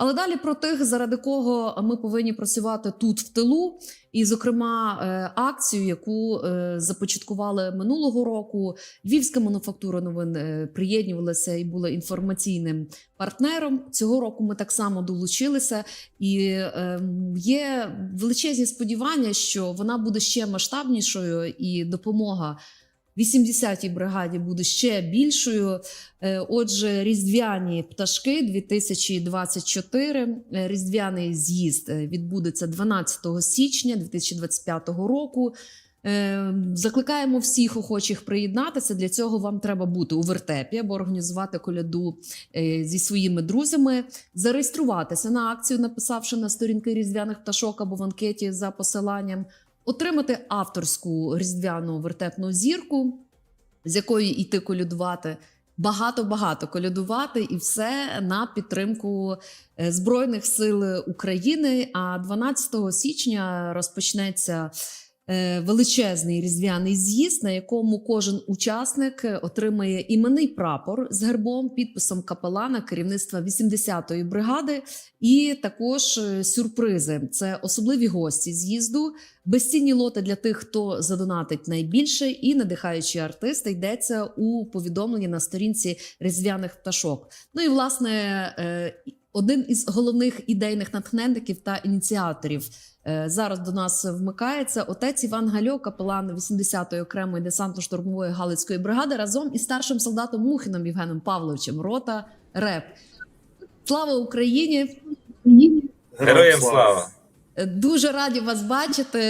Але далі про тих, заради кого ми повинні працювати тут в тилу, і, зокрема, е, акцію, яку е, започаткували минулого року. Львівська мануфактура новин е, приєднувалася і була інформаційним партнером. Цього року ми так само долучилися, і е, є величезні сподівання, що вона буде ще масштабнішою, і допомога 80-й бригаді буде ще більшою. Е, Отже, різдвяні пташки 2024, е, різдвяний з'їзд е, відбудеться 12 січня 2025 року. Закликаємо всіх охочих приєднатися. Для цього вам треба бути у вертепі або організувати коляду зі своїми друзями, зареєструватися на акцію, написавши на сторінки різдвяних пташок або в анкеті за посиланням, отримати авторську різдвяну вертепну зірку, з якої йти колядувати. Багато-багато колядувати і все на підтримку е, Збройних сил України. А 12 січня розпочнеться величезний різдвяний з'їзд, на якому кожен учасник е, отримає іменний прапор з гербом, підписом капелана керівництва 80-ї бригади, і також е, сюрпризи. Це особливі гості з'їзду, безцінні лоти для тих, хто задонатить найбільше, і надихаючі артисти йдеться у повідомленні на сторінці різдвяних пташок. Ну і власне. е, один із головних ідейних натхненників та ініціаторів е, зараз до нас вмикається отець Іван Гальо, капелан 80-ї окремої десантно-штурмової галицької бригади, разом із старшим солдатом Мухином Євгеном Павловичем. Рота РЕП. Слава Україні! Героям слава! Е, Дуже раді вас бачити.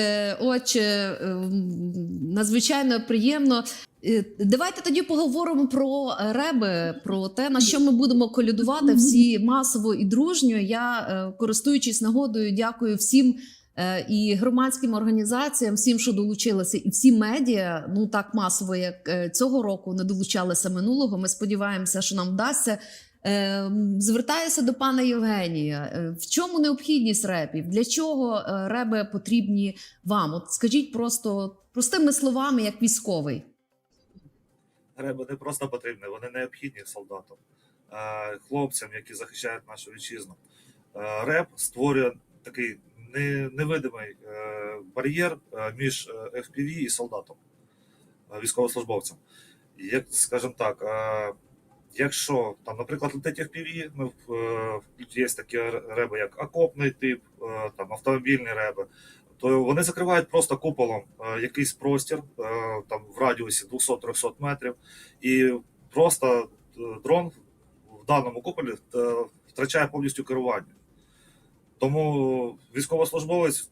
Отче, ем, надзвичайно приємно. Е, Давайте тоді поговоримо про реби, про те, на що ми будемо колядувати всі масово і дружньо. Я, е, користуючись нагодою, дякую всім е, і громадським організаціям, всім, що долучилися, і всі медіа. Ну так масово, як е, цього року не долучалися минулого. Ми сподіваємося, що нам вдасться. Е, Звертаюся до пана Євгенія. Е, В чому необхідність репів? Для чого е, реби потрібні вам? От скажіть просто простими словами, як військовий. Реби не просто потрібні, вони необхідні солдатам, е, хлопцям, які захищають нашу вітчизну. Е, Реп створює такий невидимий е, бар'єр е, між е, FPV і солдатом, військовослужбовцем. Як, скажімо так, якщо там, наприклад, летить FPV, ну, є такі реби, як окопний тип, там автомобільні реби, то вони закривають просто куполом якийсь простір там в радіусі 200-300 метрів, і просто дрон в даному куполі втрачає повністю керування. Тому військовослужбовець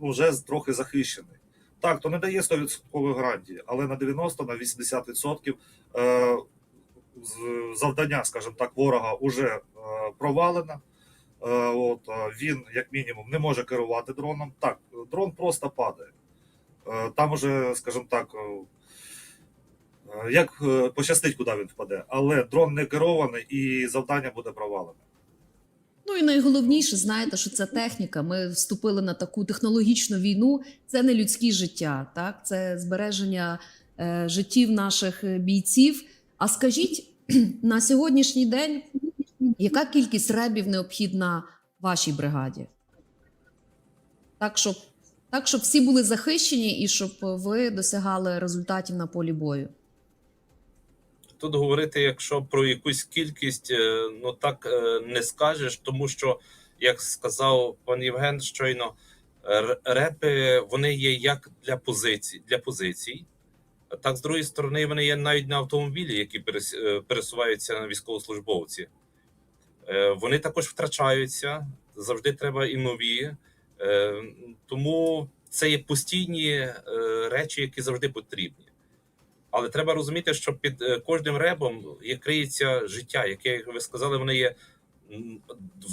вже трохи захищений. Так, то не дає 100% гарантії, але на 90 на 80% е, завдання, скажімо так, ворога вже е, провалено. Е, От він, як мінімум, не може керувати дроном. Так, дрон просто падає. Там уже, скажімо так, як пощастить, куди він впаде, але дрон не керований і завдання буде провалене. Ну і найголовніше, знаєте, що це техніка. Ми вступили на таку технологічну війну. Це не людське життя, так це збереження е, життів наших е, бійців. А скажіть на сьогоднішній день, яка кількість ребів необхідна вашій бригаді? Так, щоб, так, щоб всі були захищені і щоб ви досягали результатів на полі бою. Тут говорити, якщо про якусь кількість, е, ну так е, не скажеш, тому що, як сказав пан Євген, щойно репи вони є як для позицій, для позицій. Так, з другої сторони, вони є навіть на автомобілі, які е, пересуваються на військовослужбовці. Вони також втрачаються, завжди треба і нові. Тому це є постійні речі, які завжди потрібні. Але треба розуміти, що під е, кожним ребом є криється життя, яке, як ви сказали, воно є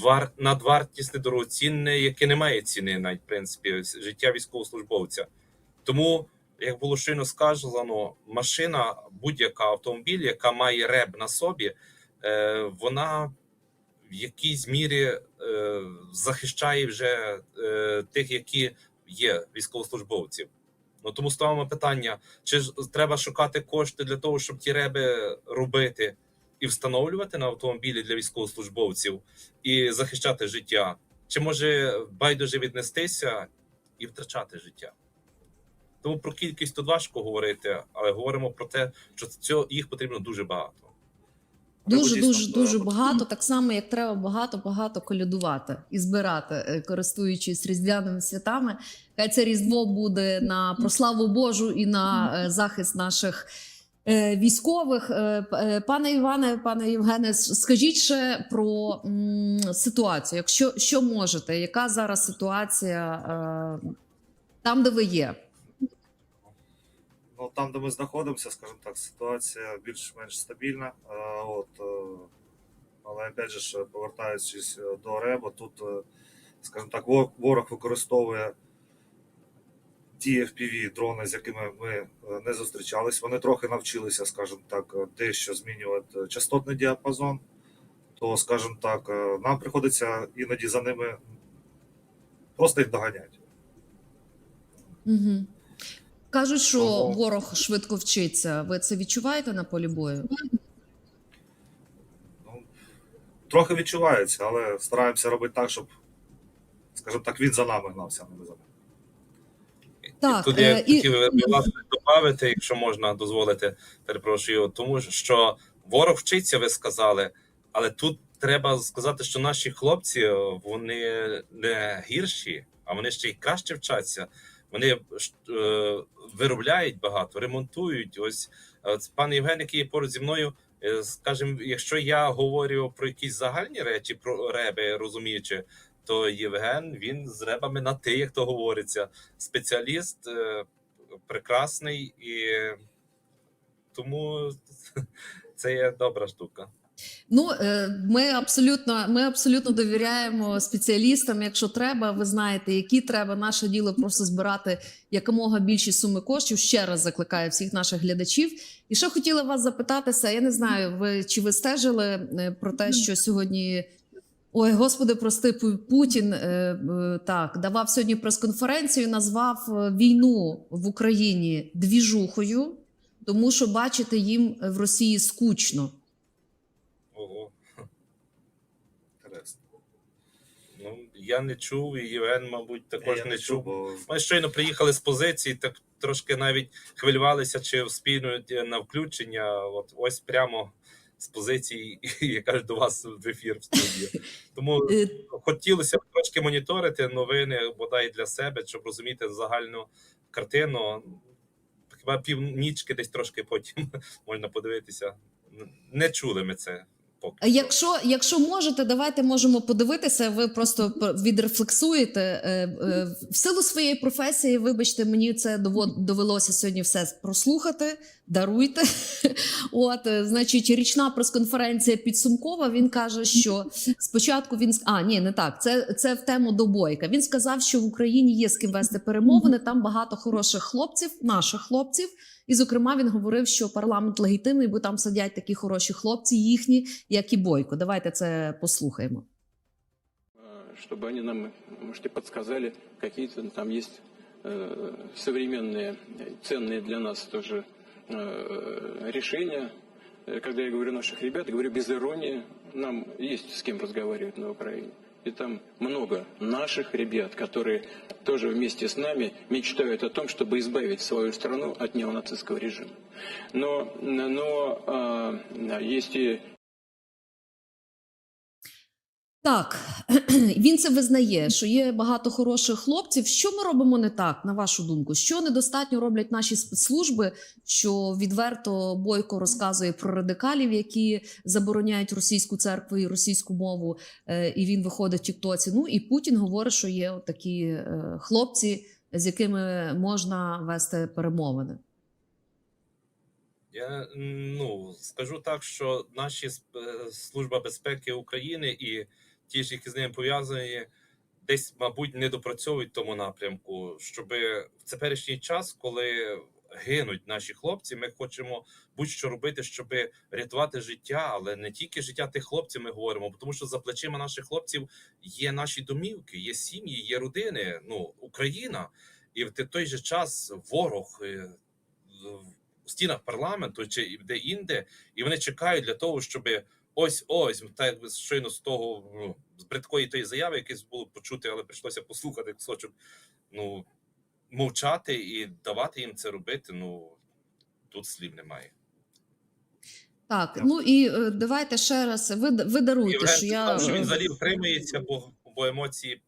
вар, надвартісне, дорогоцінне, яке не має ціни, навіть в принципі, життя військовослужбовця. Тому, як було щойно сказано, машина, будь-яка автомобіль, яка має реб на собі, е, вона в якійсь мірі е, захищає вже тих, які є військовослужбовців. Ну тому ставимо питання: чи ж треба шукати кошти для того, щоб ті реби робити? і встановлювати на автомобілі для військовослужбовців і захищати життя, чи може байдуже віднестися і втрачати життя. Тому про кількість тут важко говорити, але говоримо про те, що цього їх потрібно дуже багато. Дуже дійсно, дуже дуже багато, так само як треба багато багато колядувати і збирати, е, користуючись різдвяними святами. Хай це різдво буде на прославу Божу і на е, захист наших е, військових. Пане Іване, пане Євгене, скажіть ще про ситуацію. Якщо що можете, яка зараз ситуація там, де ви є? Ну, там, де ми знаходимося, скажімо так, ситуація більш-менш стабільна. Е, От, е, але опять же, повертаючись е, до РЕБа, тут, скажімо так, ворог використовує ті FPV дрони, з якими ми не зустрічались. Вони трохи навчилися, скажімо так, дещо змінювати частотний діапазон. То, скажімо так, нам приходиться іноді за ними просто їх доганяти. Угу. Кажуть, що Тому- ворог швидко вчиться. Ви це відчуваєте на полі бою? Ну, трохи відчувається, але стараємося робити так, щоб, скажімо так, він за нами гнався, а не ми за ним. Так, Тут я е, хотів би, власне додати, якщо можна дозволити, перепрошую, тому що ворог вчиться, ви сказали, але тут треба сказати, що наші хлопці вони не гірші, а вони ще й краще вчаться. Вони е, виробляють багато, ремонтують. Ось е, пан Євген, який є поруч зі мною, е, скажімо, якщо я говорю про якісь загальні речі, про реби, розуміючи, то Євген він з ребами на ти, як то говориться, спеціаліст прекрасний і тому це є добра штука. Ну, е, ми абсолютно, ми абсолютно довіряємо спеціалістам. Якщо треба, ви знаєте, які треба. Наше діло просто збирати якомога більші суми коштів. Ще раз закликаю всіх наших глядачів. І ще хотіла вас запитатися. Я не знаю, ви чи ви стежили е, про те, що сьогодні. Ой, господи, прости, Путін е, так давав сьогодні прес-конференцію, назвав війну в Україні двіжухою, тому що бачите, їм в Росії скучно. Ого. Інтересно. Ну я не чув, і Євген, мабуть, також Я не чув. бо Ми щойно приїхали з позиції, так трошки навіть хвилювалися, чи вспійнуть на включення. От ось прямо з позиції, я кажу до вас в ефір в студію. Тому Е, хотілося б трошки моніторити новини, бодай для себе, щоб розуміти загальну картину. Хіба північки десь трошки потім можна подивитися. Не чули ми це поки. Якщо, якщо можете, давайте можемо подивитися. Ви просто відрефлексуєте Е, е, в силу своєї професії. Вибачте, мені це довелося сьогодні все прослухати. Даруйте. От, е, значить, річна прес-конференція підсумкова. Він каже, що спочатку він с- а ні, не так. Це, це в тему до бойка. Він сказав, що в Україні є з ким вести перемовини. Там багато хороших хлопців, наших хлопців. І, зокрема, він говорив, що парламент легітимний, бо там сидять такі хороші хлопці, їхні, як і бойко. Давайте це послухаємо. э, чтобы они нам, может, и подсказали, какие-то там есть э, современные, э, ценные для нас тоже э, решения. Э, Когда я говорю наших ребят, я говорю без иронии, нам есть с кем разговаривать на Украине. И там много наших ребят, которые тоже вместе с нами мечтают о том, чтобы избавить свою страну от неонацистского режима. Но, но а, есть и так, він це визнає, що є багато хороших хлопців. Що ми робимо не так, на вашу думку? Що недостатньо роблять наші спецслужби, що відверто Бойко розказує про радикалів, які забороняють російську церкву і російську мову, е, і він виходить в Тіктоці. Ну і Путін говорить, що є такі е, хлопці, з якими можна вести перемовини. Я ну скажу так, що наші е, служба безпеки України і ті ж, які з ними пов'язані, десь, мабуть, не допрацьовують тому напрямку, щоб в теперішній час, коли гинуть наші хлопці, ми хочемо будь-що робити, щоб рятувати життя, але не тільки життя тих хлопців ми говоримо, тому що за плечима наших хлопців є наші домівки, є сім'ї, є родини, ну Україна, і в той же час ворог. е, в стінах парламенту чи де інде, і вони чекають для того, щоб ось ось так якби щойно з того ну, з бридкої тої заяви, якесь було почути, але прийшлося послухати кусочок. Ну мовчати і давати їм це робити. Ну тут слів немає. Так, Дякую. ну і е, давайте ще раз. Ви, ви даруйте, Євген що я що він е, взагалі втримується, бо, бо емоції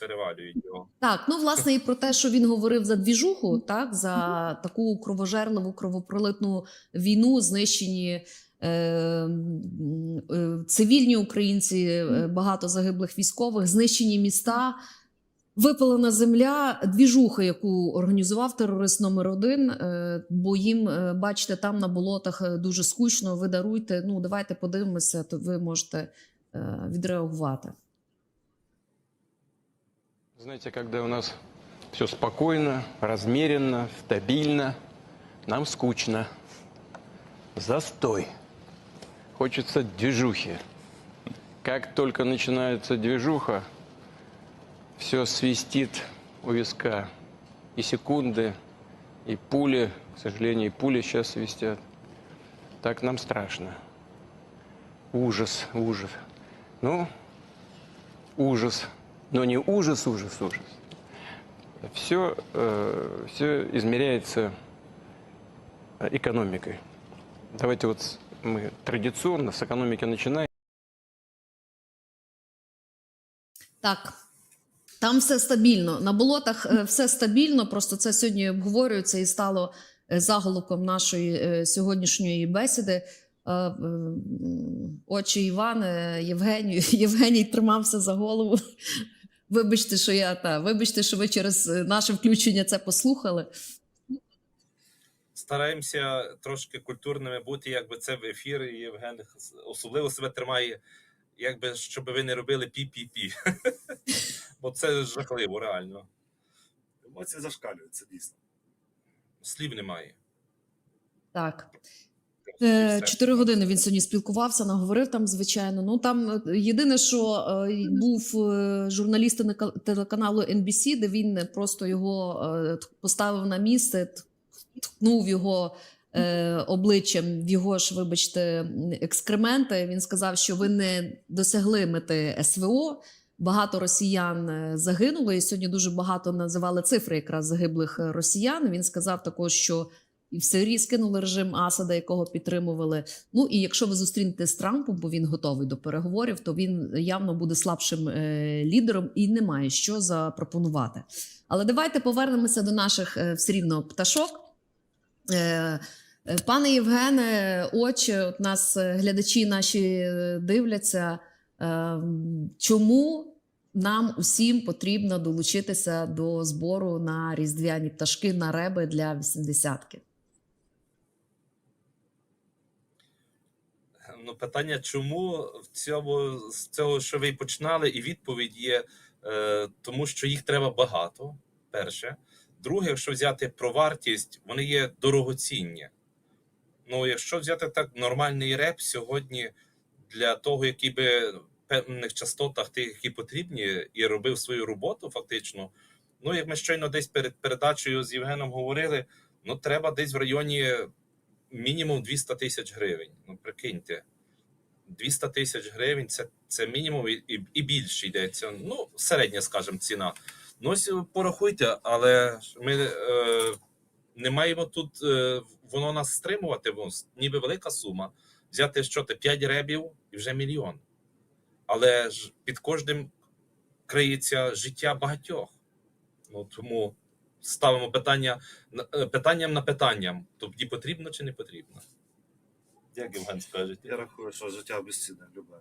перевалюють його. Так, ну власне і про те, що він говорив за двіжуху, так за таку кровожерливу, кровопролитну війну, знищені цивільні українці, е, багато загиблих військових, знищені міста. Випалена земля, двіжуха, яку організував терорист номер один. е, Бо їм, е, бачите, там на болотах е, дуже скучно. Ви даруйте. Ну давайте подивимося, то ви можете е, відреагувати. Знаете, когда у нас все спокойно, размеренно, стабильно, нам скучно. Застой. Хочется движухи. Как только начинается движуха, все свистит у виска. И секунды, и пули, к сожалению, и пули сейчас свистят. Так нам страшно. Ужас, ужас. Ну, ужас. Но не ужас, ужас, ужас. Все, все измеряется э, экономикой. Давайте вот мы традиционно с экономики начинаем. Так. Там все стабільно. На болотах е, все стабільно. Просто це сьогодні обговорюється і стало е, заголовком нашої е, сьогоднішньої бесіди. Очі Іван, е, Євгенію. Євгеній тримався за голову. Вибачте, що я та вибачте, що ви через наше включення це послухали. Стараємося трошки культурними бути, якби це в ефірі. Євген особливо себе тримає, якби щоб ви не робили пі-пі-пі. Бо це жахливо, реально. Емоції зашкалюють, це дійсно. Слів немає. Так. І Е. Чотири години він сьогодні спілкувався, наговорив там, звичайно. Ну там е, єдине, що е, був е, журналіст телеканалу NBC, де він просто його е, поставив на місце, ткнув його е, обличчям в його ж, вибачте, екскременти. Він сказав, що ви не досягли мети СВО. Багато росіян е, загинуло, і сьогодні дуже багато називали цифри якраз загиблих е, росіян. Він сказав також, що і в Сирії скинули режим Асада, якого підтримували. Ну і якщо ви зустрінете з Трампом, бо він готовий до переговорів, то він явно буде слабшим е, лідером і не має що запропонувати. Але давайте повернемося до наших все рівно пташок. Е, е, Пане Євгене, очі, от нас е, глядачі наші дивляться. Чому нам усім потрібно долучитися до збору на різдвяні пташки на реби для вісімдесятки? Ну, питання, чому в цьому з цього, що ви починали, і відповідь є е, тому, що їх треба багато. Перше. Друге, якщо взяти про вартість, вони є дорогоцінні. Ну, якщо взяти так нормальний реп сьогодні для того, який би в певних частотах тих, які потрібні, і робив свою роботу, фактично. Ну, як ми щойно десь перед передачею з Євгеном говорили, ну треба десь в районі мінімум 200 тисяч гривень. Ну, прикиньте. 200 тисяч гривень це, це мінімум і, і, і більше йдеться. Ну, середня, скажімо, ціна. Ну, ось порахуйте, але ми е, не маємо тут е, воно нас стримувати, бо ніби велика сума. Взяти що ти 5 ребів і вже мільйон. Але ж під кожним криється життя багатьох. Ну тому ставимо питання е, питанням на питанням. Тобі потрібно чи не потрібно? Як Євген скаже? Я рахую, що життя безцінне, любе.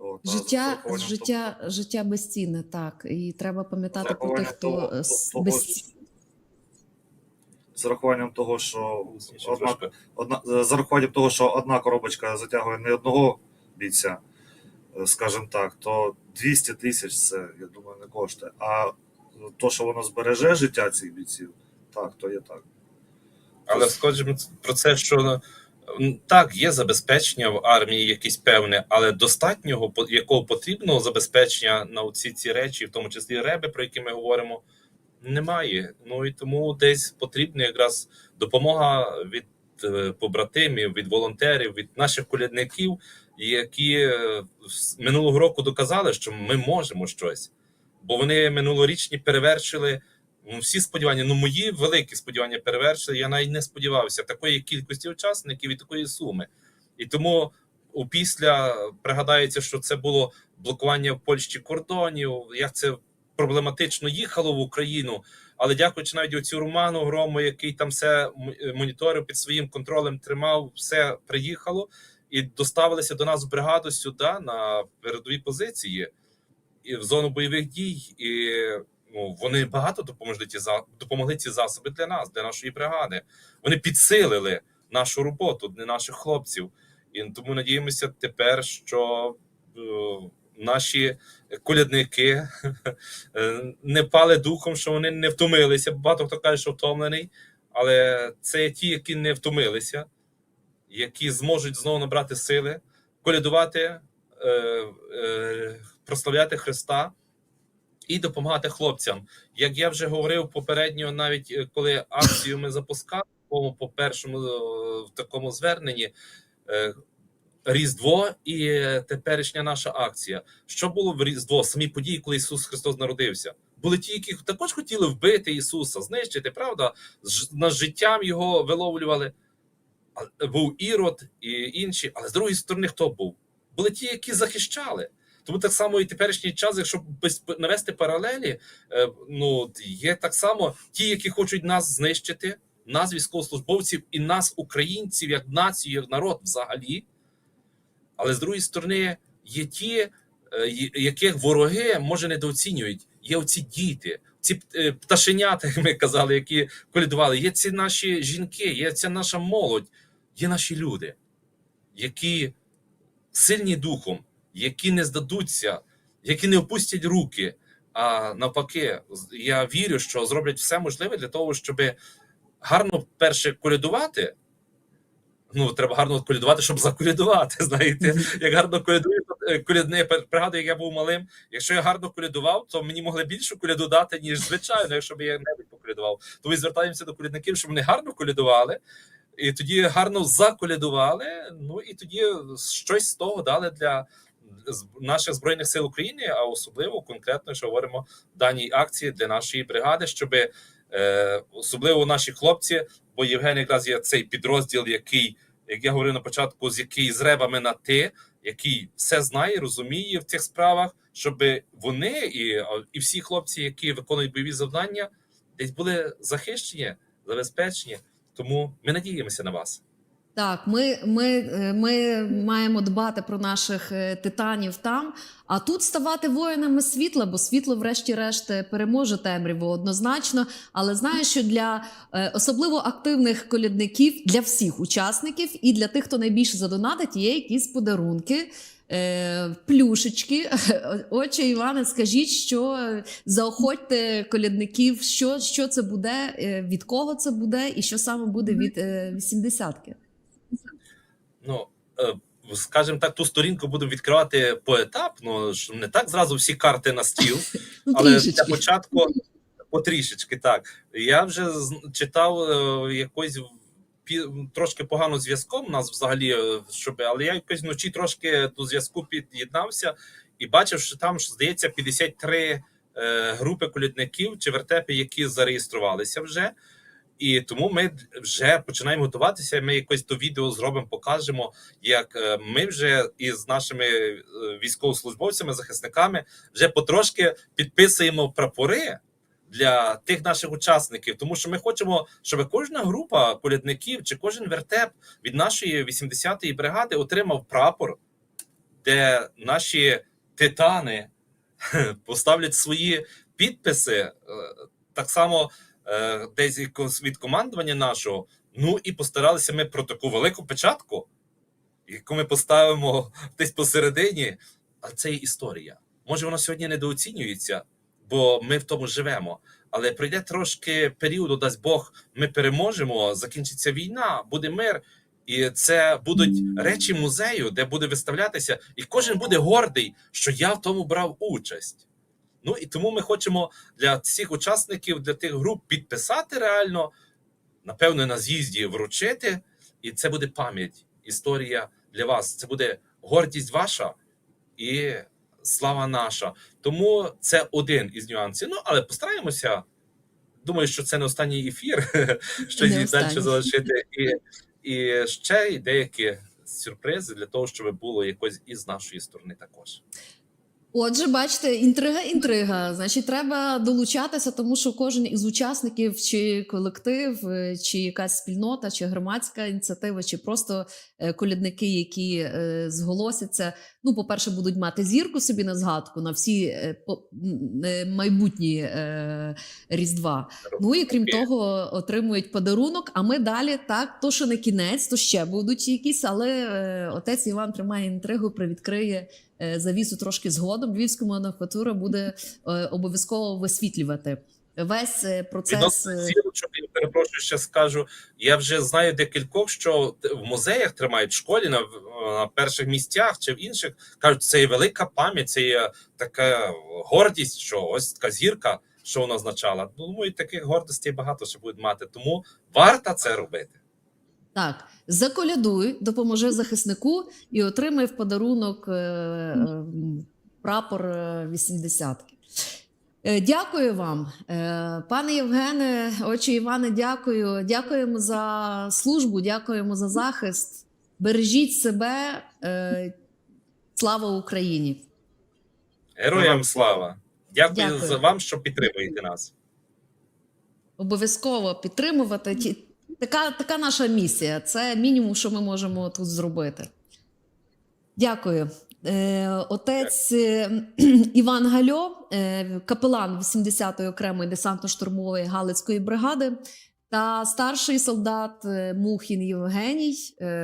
От, Життя, урахуванням життя, життя безцінне, так. І треба пам'ятати про тих, хто того- того, без... з урахуванням того, що одна, одна з урахуванням того, що одна коробочка затягує не одного бійця, е, скажімо так, то 200 тисяч це, я думаю, не коштує. А то, що воно збереже життя цих бійців, так, то є так. Але скажімо про це, що так, є забезпечення в армії якесь певне, але достатнього, якого потрібного забезпечення на ці ці речі, в тому числі реби, про які ми говоримо, немає. Ну і тому десь потрібна якраз допомога від е, побратимів, від волонтерів, від наших колядників, які е, минулого року доказали, що ми можемо щось. Бо вони минулорічні перевершили всі сподівання. Ну, мої великі сподівання перевершили. Я навіть не сподівався такої кількості учасників і такої суми. І тому опісля пригадається, що це було блокування в Польщі кордонів, як це проблематично їхало в Україну. Але дякуючи навіть оцю Роману Грому, який там все моніторив під своїм контролем, тримав, все приїхало і доставилися до нас в бригаду сюди на передові позиції і в зону бойових дій. І ну, вони багато допомогли ті допомогли ці засоби для нас, для нашої бригади. Вони підсилили нашу роботу для наших хлопців. І тому надіємося тепер, що е, наші колядники е, не пали духом, що вони не втомилися. Багато хто каже, що втомлений, але це ті, які не втомилися, які зможуть знову набрати сили, колядувати, е, прославляти Христа і допомагати хлопцям. Як я вже говорив попередньо, навіть е, коли акцію ми запускали по, першому е, в такому зверненні. е, Різдво і теперішня наша акція. Що було в Різдво? Самі події, коли Ісус Христос народився. Були ті, які також хотіли вбити Ісуса, знищити, правда? Над життям його виловлювали. Був Ірод і інші, але з другої сторони, хто був? Були ті, які захищали. Тому так само і теперішній час, якщо навести паралелі, е, ну є так само ті, які хочуть нас знищити, нас, військовослужбовців, і нас, українців, як націю, як народ взагалі. Але з другої сторони, є ті, е, яких вороги може недооцінюють. Є оці діти, ці е, пташенята, як ми казали, які колядували. Є ці наші жінки, є ця наша молодь, є наші люди, які сильні духом, які не здадуться, які не опустять руки. А навпаки, я вірю, що зроблять все можливе для того, щоб гарно перше колядувати. Ну, треба гарно колядувати, щоб заколядувати. Знаєте, як гарно колядує, е, колядне, пригадую, як я був малим. Якщо я гарно колядував, то мені могли більше коляду дати, ніж звичайно, якщо б я навіть поколядував. Тому звертаємося до колядників, щоб вони гарно колядували, і тоді гарно заколядували. Ну і тоді щось з того дали для наших збройних сил України, а особливо конкретно, що говоримо даній акції для нашої бригади, щоб е, особливо наші хлопці, бо Євген якраз є цей підрозділ, який, як я говорив на початку, з який з ребами на ти, який все знає, розуміє в цих справах, щоб вони і, і всі хлопці, які виконують бойові завдання, десь були захищені, забезпечені. Тому ми надіємося на вас. Так, ми, ми, е, ми маємо дбати про наших е, титанів там, а тут ставати воїнами світла, бо світло, врешті-решт, е, переможе темряву однозначно. Але знаю, що для особливо активних колядників, для всіх учасників і для тих, хто найбільше задонатить, є якісь подарунки. Плюшечки, отче Іване, скажіть, що заохотьте колядників, що, що це буде, від кого це буде, і що саме буде від вісімдесятки. Ну, е, скажімо так, ту сторінку будемо відкривати поетапно, що не так зразу всі карти на стіл, Ну, але для початку потрішечки так. Я вже читав е, якось трошки погано зв'язком у нас взагалі, е, щоб, але я якось вночі трошки до зв'язку під'єднався і бачив, що там здається 53 е, групи колядників чи вертепи, які зареєструвалися вже. І тому ми вже починаємо готуватися. Ми якось то відео зробимо, покажемо, як е, ми вже із нашими е, військовослужбовцями, захисниками вже потрошки підписуємо прапори для тих наших учасників, тому що ми хочемо, щоб кожна група колядників чи кожен вертеп від нашої 80-ї бригади отримав прапор, де наші титани поставлять свої підписи. е, Так само десь якось від командування нашого. Ну і постаралися ми про таку велику печатку, яку ми поставимо десь посередині. А це є історія. Може, вона сьогодні недооцінюється, бо ми в тому живемо. Але пройде трошки періоду, дасть Бог, ми переможемо, закінчиться війна, буде мир. І це будуть речі музею, де буде виставлятися, і кожен буде гордий, що я в тому брав участь. Ну і тому ми хочемо для всіх учасників, для тих груп підписати реально, напевно, на з'їзді вручити І це буде пам'ять, історія для вас. Це буде гордість ваша і слава наша. Тому це один із нюансів. Ну, але постараємося. Думаю, що це не останній ефір, щось Не і далі залишити. І, і ще й деякі сюрпризи для того, щоб було якось і з нашої сторони також. Отже, бачите, інтрига, інтрига. Значить, треба долучатися, тому що кожен із учасників, чи колектив, е, чи якась спільнота, чи громадська ініціатива, чи просто е, колядники, які е, зголосяться. Ну, по-перше, будуть мати зірку собі на згадку на всі е, е, майбутні е, різдва. Ну і крім того, отримують подарунок. А ми далі так, то що не кінець, то ще будуть якісь, але отець Іван тримає інтригу, привідкриє завісу трошки згодом. Львівська мануфактура буде обов'язково висвітлювати весь е, процес. Відносно е, я перепрошую, ще скажу. Я вже знаю декількох, що в музеях тримають в школі на, на перших місцях чи в інших. кажуть, це є велика пам'ять, це є така гордість, що ось така зірка, що вона означала. Ну, Думаю, таких гордостей багато ще будуть мати. Тому варто це робити. Так, заколядуй, допоможи захиснику і отримай в подарунок е, е, прапор 80-ки. Е, Дякую вам, Е, пане Євгене, отче Іване, дякую. Дякуємо за службу, дякуємо за захист. Бережіть себе. Е, Слава Україні! Героям слава! Дякую, Дякую. за вам, що підтримуєте нас. Обов'язково підтримувати. Така, така наша місія. Це мінімум, що ми можемо тут зробити. Дякую. Е, отець е, Іван Гальо, е, капелан 80-ї окремої десантно-штурмової Галицької бригади та старший солдат Мухін Євгеній.